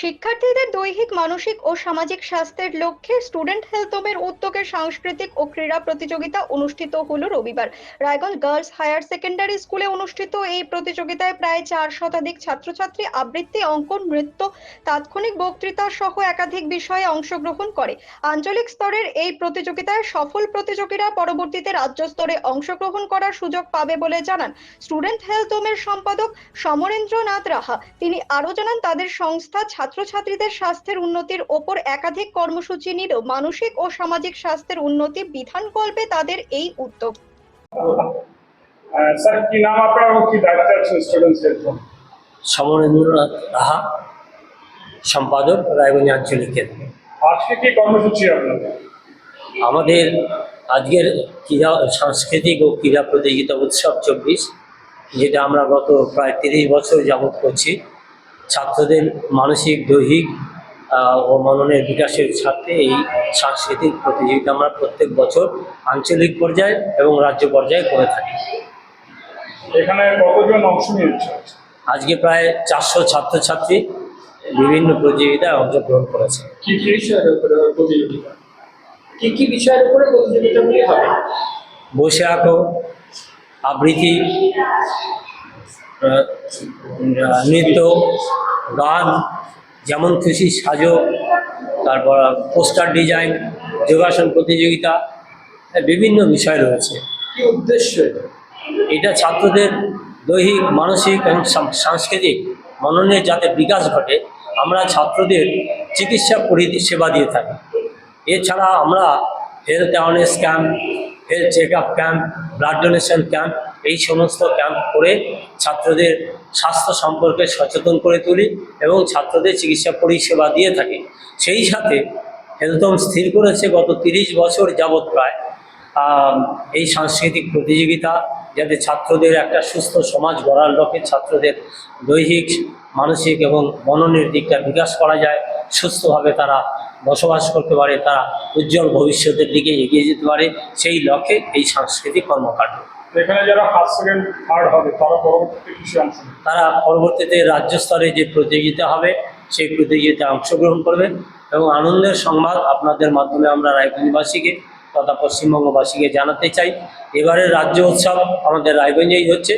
শিক্ষার্থীদের দৈহিক, মানসিক ও সামাজিক স্বাস্থ্যের লক্ষ্যে স্টুডেন্ট হেলথ হোমের উদ্যোগে সাংস্কৃতিক ও ক্রীড়া প্রতিযোগিতা অনুষ্ঠিত হলো রবিবার। রায়গঞ্জ গার্লস হায়ার সেকেন্ডারি স্কুলে অনুষ্ঠিত এই প্রতিযোগিতায় প্রায় চার শতাধিক ছাত্রছাত্রী আবৃত্তি, অঙ্কন, নৃত্য, তাৎক্ষণিক বক্তৃতা সহ একাধিক বিষয়ে অংশগ্রহণ করে। আঞ্চলিক স্তরের এই প্রতিযোগিতায় সফল প্রতিযোগীরা পরবর্তীতে রাজ্য স্তরে অংশগ্রহণ করার সুযোগ পাবে বলে জানান স্টুডেন্ট হেলথ হোমের সম্পাদক সমরেন্দ্রনাথ রাহা। তিনি আরও জানান, তাদের সংস্থা ছাত্রছাত্রীদের স্বাস্থ্যের উন্নতির ওপর একাধিক কর্মসূচি নিলেও মানসিক ও সামাজিক স্বাস্থ্যের উন্নতি বিধান করবে তাদের এই উদ্যোগ। স্যার কি নাম আপনার কি দায়িত্বে আছেন স্টুডেন্টস হেলথ সমরেন্দ্রনাথ রাহা সম্পাদক রায়গঞ্জ আঞ্চলিকের। আজকে কি কর্মসূচি আপনাদের আমাদের আজকের ক্রীড়া সাংস্কৃতিক ও ক্রীড়া প্রতিযোগিতা উৎসব চব্বিশ যেটা আমরা গত প্রায় তিরিশ বছর যাবৎ করছি। ছাত্রদের মানসিক দৈহিক ও মননের বিকাশের স্বার্থে এই সাংস্কৃতিক প্রতিযোগিতা আমরা প্রত্যেক বছর আঞ্চলিক পর্যায়ে এবং রাজ্য পর্যায়ে করে থাকি। এখানে কতজন অংশ নিয়েছে আজকে প্রায় চারশো ছাত্রছাত্রী বিভিন্ন প্রতিযোগিতায় অংশগ্রহণ করেছে। কি কি বিষয়ের উপরে প্রতিযোগিতা? কি কি বিষয়ের উপরে প্রতিযোগিতাগুলি হবে? বসে আঁকো আবৃত্তি নৃত্য গান যেমন খুশি সাজো তারপর পোস্টার ডিজাইন যোগাসন প্রতিযোগিতা বিভিন্ন বিষয় রয়েছে কি উদ্দেশ্য এটা? ছাত্রদের দৈহিক মানসিক এবং সাংস্কৃতিক মননের যাতে বিকাশ ঘটে আমরা ছাত্রদের চিকিৎসা পরিষেবা দিয়ে থাকি এছাড়া আমরা health awareness camp health check up camp blood donation camp এই সমস্ত ক্যাম্প করে ছাত্রদের স্বাস্থ্য সম্পর্কে সচেতন করে তুলি এবং ছাত্রদের চিকিৎসা পরিষেবা দিয়ে থাকি। সেই সাথে হেলথ হোম স্থির করেছে গত তিরিশ বছর যাবৎ প্রায়। এই সাংস্কৃতিক প্রতিযোগিতা যাতে ছাত্রদের একটা সুস্থ সমাজ গড়ার লক্ষ্যে ছাত্রদের দৈহিক, মানসিক এবং মননের দিকটা বিকাশ করা যায়, সুস্থভাবে তারা বসবাস করতে পারে তারা উজ্জ্বল ভবিষ্যতের দিকে এগিয়ে যেতে পারে সেই লক্ষ্যে এই সাংস্কৃতিক কর্মকাণ্ড। এখানে যারা ফার্স্ট সেকেন্ড থার্ড হবে তারা পরবর্তীতে অংশ তারা পরবর্তীতে রাজ্য স্তরে যে প্রতিযোগিতা হবে সেই প্রতিযোগিতায় অংশগ্রহণ করবে এবং আনন্দের সংবাদ আপনাদের মাধ্যমে আমরা রায়গঞ্জবাসীকে তথা পশ্চিমবঙ্গবাসীকে জানাতে চাই। এবারের রাজ্য উৎসব আমাদের রায়গঞ্জেই হচ্ছে।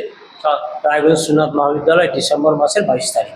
রায়গঞ্জ সুনাথ মহাবিদ্যালয় ডিসেম্বর মাসের বাইশ তারিখ।